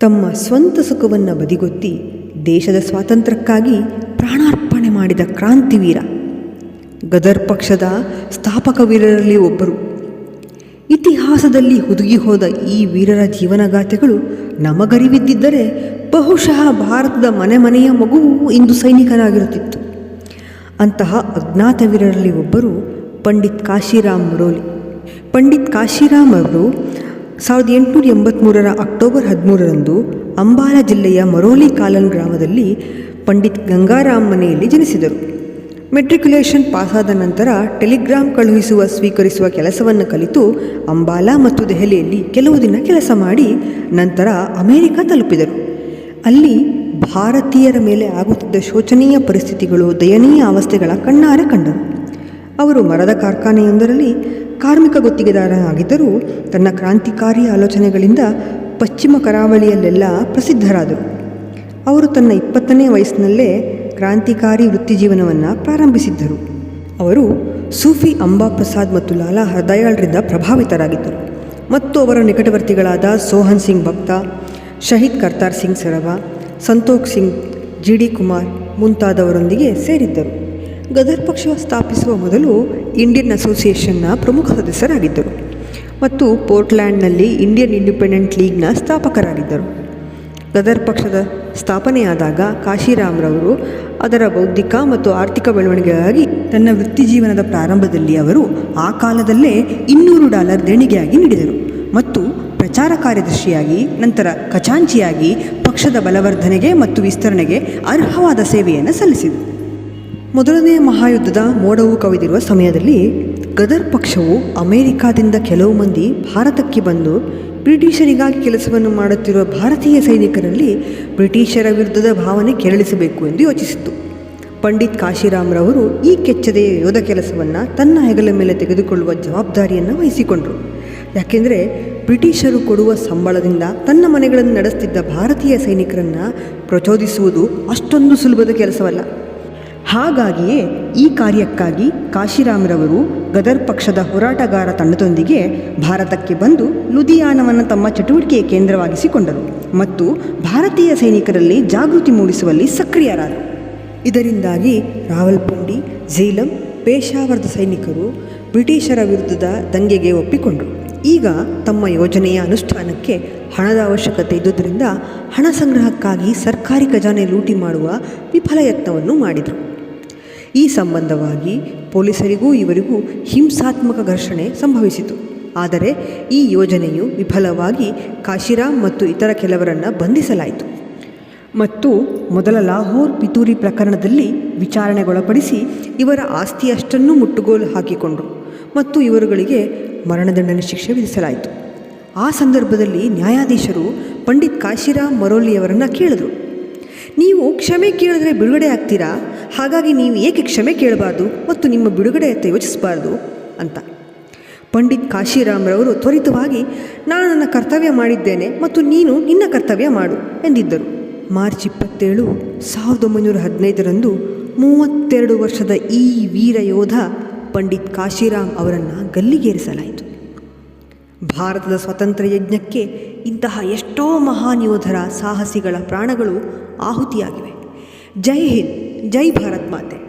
ತಮ್ಮ ಸ್ವಂತ ಸುಖವನ್ನು ಬದಿಗೊತ್ತಿ ದೇಶದ ಸ್ವಾತಂತ್ರ್ಯಕ್ಕಾಗಿ ಪ್ರಾಣಾರ್ಪಣೆ ಮಾಡಿದ ಕ್ರಾಂತಿವೀರ. ಗದರ್ ಪಕ್ಷದ ಸ್ಥಾಪಕ ವೀರರಲ್ಲಿ ಒಬ್ಬರು. ಇತಿಹಾಸದಲ್ಲಿ ಹುದುಗಿ ಹೋದ ಈ ವೀರರ ಜೀವನಗಾಥೆಗಳು ನಮಗರಿವಿದ್ದಿದ್ದರೆ ಬಹುಶಃ ಭಾರತದ ಮನೆ ಮನೆಯ ಮಗುವು ಇಂದು ಸೈನಿಕನಾಗಿರುತ್ತಿತ್ತು. ಅಂತಹ ಅಜ್ಞಾತ ವೀರರಲ್ಲಿ ಒಬ್ಬರು ಪಂಡಿತ್ ಕಾಶಿರಾಮ್ ಮುರೋಲಿ. ಪಂಡಿತ್ ಕಾಶಿರಾಮ್ ಅವರು ಸಾವಿರದ ಎಂಟುನೂರ ಎಂಬತ್ತ್ಮೂರರ ಅಕ್ಟೋಬರ್ ಹದಿಮೂರರಂದು ಅಂಬಾಲ ಜಿಲ್ಲೆಯ ಮರೋಲಿ ಕಾಲನ್ ಗ್ರಾಮದಲ್ಲಿ ಪಂಡಿತ್ ಗಂಗಾರಾಮ್ ಮನೆಯಲ್ಲಿ ಜನಿಸಿದರು. ಮೆಟ್ರಿಕ್ಯುಲೇಷನ್ ಪಾಸಾದ ನಂತರ ಟೆಲಿಗ್ರಾಮ್ ಕಳುಹಿಸುವ, ಸ್ವೀಕರಿಸುವ ಕೆಲಸವನ್ನು ಕಲಿತು ಅಂಬಾಲ ಮತ್ತು ದೆಹಲಿಯಲ್ಲಿ ಕೆಲವು ದಿನ ಕೆಲಸ ಮಾಡಿ ನಂತರ ಅಮೆರಿಕ ತಲುಪಿದರು. ಅಲ್ಲಿ ಭಾರತೀಯರ ಮೇಲೆ ಆಗುತ್ತಿದ್ದ ಶೋಚನೀಯ ಪರಿಸ್ಥಿತಿಗಳು ದಯನೀಯ ಅವಸ್ಥೆಗಳ ಕಣ್ಣಾರೆ ಕಂಡರು. ಅವರು ಮರದ ಕಾರ್ಖಾನೆಯೊಂದರಲ್ಲಿ ಕಾರ್ಮಿಕ ಗುತ್ತಿಗೆದಾರನಾಗಿದ್ದರೂ ತನ್ನ ಕ್ರಾಂತಿಕಾರಿ ಆಲೋಚನೆಗಳಿಂದ ಪಶ್ಚಿಮ ಕರಾವಳಿಯಲ್ಲೆಲ್ಲ ಪ್ರಸಿದ್ಧರಾದರು. ಅವರು ತನ್ನ ಇಪ್ಪತ್ತನೇ ವಯಸ್ಸಿನಲ್ಲೇ ಕ್ರಾಂತಿಕಾರಿ ವೃತ್ತಿಜೀವನವನ್ನು ಪ್ರಾರಂಭಿಸಿದ್ದರು. ಅವರು ಸೂಫಿ ಅಂಬಾ ಪ್ರಸಾದ್ ಮತ್ತು ಲಾಲಾ ಹೃದಯಾಳರಿಂದ ಪ್ರಭಾವಿತರಾಗಿದ್ದರು ಮತ್ತು ಅವರ ನಿಕಟವರ್ತಿಗಳಾದ ಸೋಹನ್ ಸಿಂಗ್ ಭಕ್ತ, ಶಹೀದ್ ಕರ್ತಾರ್ ಸಿಂಗ್ ಸರವ, ಸಂತೋಖ್ ಸಿಂಗ್, ಜಿ ಡಿ ಕುಮಾರ್ ಮುಂತಾದವರೊಂದಿಗೆ ಸೇರಿದ್ದರು. ಗದರ್ ಪಕ್ಷ ಸ್ಥಾಪಿಸುವ ಮೊದಲು ಇಂಡಿಯನ್ ಅಸೋಸಿಯೇಷನ್ನ ಪ್ರಮುಖ ಸದಸ್ಯರಾಗಿದ್ದರು ಮತ್ತು ಪೋರ್ಟ್ಲ್ಯಾಂಡ್ನಲ್ಲಿ ಇಂಡಿಯನ್ ಇಂಡಿಪೆಂಡೆಂಟ್ ಲೀಗ್ನ ಸ್ಥಾಪಕರಾಗಿದ್ದರು. ಗದರ್ ಪಕ್ಷದ ಸ್ಥಾಪನೆಯಾದಾಗ ಕಾಶಿರಾಮ್ರವರು ಅದರ ಬೌದ್ಧಿಕ ಮತ್ತು ಆರ್ಥಿಕ ಬೆಳವಣಿಗೆಗಾಗಿ ತನ್ನ ವೃತ್ತಿಜೀವನದ ಪ್ರಾರಂಭದಲ್ಲಿ ಅವರು ಆ ಕಾಲದಲ್ಲೇ ಇನ್ನೂರು ಡಾಲರ್ ದೇಣಿಗೆಯಾಗಿ ನೀಡಿದರು ಮತ್ತು ಪ್ರಚಾರ ಕಾರ್ಯದರ್ಶಿಯಾಗಿ, ನಂತರ ಖಚಾಂಚಿಯಾಗಿ ಪಕ್ಷದ ಬಲವರ್ಧನೆಗೆ ಮತ್ತು ವಿಸ್ತರಣೆಗೆ ಅರ್ಹವಾದ ಸೇವೆಯನ್ನು ಸಲ್ಲಿಸಿದರು. ಮೊದಲನೆಯ ಮಹಾಯುದ್ಧದ ಮೋಡವು ಕವಿದಿರುವ ಸಮಯದಲ್ಲಿ ಗದರ್ ಪಕ್ಷವು ಅಮೆರಿಕಾದಿಂದ ಕೆಲವು ಮಂದಿ ಭಾರತಕ್ಕೆ ಬಂದು ಬ್ರಿಟಿಷರಿಗಾಗಿ ಕೆಲಸವನ್ನು ಮಾಡುತ್ತಿರುವ ಭಾರತೀಯ ಸೈನಿಕರಲ್ಲಿ ಬ್ರಿಟಿಷರ ವಿರುದ್ಧದ ಭಾವನೆ ಕೆರಳಿಸಬೇಕು ಎಂದು ಯೋಚಿಸಿತು ಪಂಡಿತ್ ಕಾಶಿರಾಮ್ರವರು ಈ ಕೆಚ್ಚದೆಯ ಯೋಧ ಕೆಲಸವನ್ನು ತನ್ನ ಹೆಗಲ ಮೇಲೆ ತೆಗೆದುಕೊಳ್ಳುವ ಜವಾಬ್ದಾರಿಯನ್ನು ವಹಿಸಿಕೊಂಡರು. ಯಾಕೆಂದರೆ ಬ್ರಿಟಿಷರು ಕೊಡುವ ಸಂಬಳದಿಂದ ತನ್ನ ಮನೆಗಳನ್ನು ನಡೆಸ್ತಿದ್ದ ಭಾರತೀಯ ಸೈನಿಕರನ್ನು ಪ್ರಚೋದಿಸುವುದು ಅಷ್ಟೊಂದು ಸುಲಭದ ಕೆಲಸವಲ್ಲ. ಹಾಗಾಗಿಯೇ ಈ ಕಾರ್ಯಕ್ಕಾಗಿ ಕಾಶಿರಾಮ್ರವರು ಗದರ್ ಪಕ್ಷದ ಹೋರಾಟಗಾರ ತಂಡದೊಂದಿಗೆ ಭಾರತಕ್ಕೆ ಬಂದು ಲುಧಿಯಾನವನ್ನು ತಮ್ಮ ಚಟುವಟಿಕೆಯ ಕೇಂದ್ರವಾಗಿಸಿಕೊಂಡರು ಮತ್ತು ಭಾರತೀಯ ಸೈನಿಕರಲ್ಲಿ ಜಾಗೃತಿ ಮೂಡಿಸುವಲ್ಲಿ ಸಕ್ರಿಯರಾದರು. ಇದರಿಂದಾಗಿ ರಾವಲ್ಪಿಂಡಿ ಝೇಲಂ ಪೇಶಾವರದ ಸೈನಿಕರು ಬ್ರಿಟಿಷರ ವಿರುದ್ಧದ ದಂಗೆಗೆ ಒಪ್ಪಿಕೊಂಡರು. ಈಗ ತಮ್ಮ ಯೋಜನೆಯ ಅನುಷ್ಠಾನಕ್ಕೆ ಹಣದ ಅವಶ್ಯಕತೆ ಇದ್ದುದರಿಂದ ಹಣ ಸಂಗ್ರಹಕ್ಕಾಗಿ ಸರ್ಕಾರಿ ಖಜಾನೆ ಲೂಟಿ ಮಾಡುವ ವಿಫಲ ಯತ್ನವನ್ನು ಮಾಡಿದರು. ಈ ಸಂಬಂಧವಾಗಿ ಪೊಲೀಸರಿಗೂ ಇವರಿಗೂ ಹಿಂಸಾತ್ಮಕ ಘರ್ಷಣೆ ಸಂಭವಿಸಿತು. ಆದರೆ ಈ ಯೋಜನೆಯು ವಿಫಲವಾಗಿ ಕಾಶಿರಾಮ್ ಮತ್ತು ಇತರ ಕೆಲವರನ್ನು ಬಂಧಿಸಲಾಯಿತು. ಮತ್ತು ಮೊದಲ ಲಾಹೋರ್ ಪಿತೂರಿ ಪ್ರಕರಣದಲ್ಲಿ ವಿಚಾರಣೆಗೊಳಪಡಿಸಿ ಇವರ ಆಸ್ತಿಯಷ್ಟನ್ನು ಮುಟ್ಟುಗೋಲು ಹಾಕಿಕೊಂಡರು ಮತ್ತು ಇವರುಗಳಿಗೆ ಮರಣದಂಡನೆ ಶಿಕ್ಷೆ ವಿಧಿಸಲಾಯಿತು. ಆ ಸಂದರ್ಭದಲ್ಲಿ ನ್ಯಾಯಾಧೀಶರು ಪಂಡಿತ್ ಕಾಶಿರಾಮ್ ಮರೋಲಿಯವರನ್ನು ಕೇಳಿದರು. ನೀವು ಕ್ಷಮೆ ಕೇಳಿದ್ರೆ ಬಿಡುಗಡೆ ಆಗ್ತೀರಾ? ಹಾಗಾಗಿ ನೀವು ಏಕೆ ಕ್ಷಮೆ ಕೇಳಬಾರ್ದು ಮತ್ತು ನಿಮ್ಮ ಬಿಡುಗಡೆಯತ್ತ ಯೋಚಿಸಬಾರ್ದು ಅಂತ. ಪಂಡಿತ್ ಕಾಶಿರಾಮ್ರವರು ತ್ವರಿತವಾಗಿ, ನಾನು ನನ್ನ ಕರ್ತವ್ಯ ಮಾಡಿದ್ದೇನೆ ಮತ್ತು ನೀನು ನಿನ್ನ ಕರ್ತವ್ಯ ಮಾಡು ಎಂದಿದ್ದರು. ಮಾರ್ಚ್ ಇಪ್ಪತ್ತೇಳು, ಸಾವಿರದ ಒಂಬೈನೂರ ಹದಿನೈದರಂದು ಮೂವತ್ತೆರಡು ವರ್ಷದ ಈ ವೀರ ಯೋಧ ಪಂಡಿತ್ ಕಾಶಿರಾಮ್ ಅವರನ್ನು ಗಲ್ಲಿಗೇರಿಸಲಾಯಿತು. ಭಾರತದ ಸ್ವಾತಂತ್ರ್ಯ ಯಜ್ಞಕ್ಕೆ ಇಂತಹ ಎಷ್ಟೋ ಮಹಾನ್ ಯೋಧರ ಸಾಹಸಿಗಳ ಪ್ರಾಣಗಳು ಆಹುತಿಯಾಗಿವೆ. ಜೈ ಹಿಂದ್ ಜೈ ಭಾರತ್ ಮಾತೆ.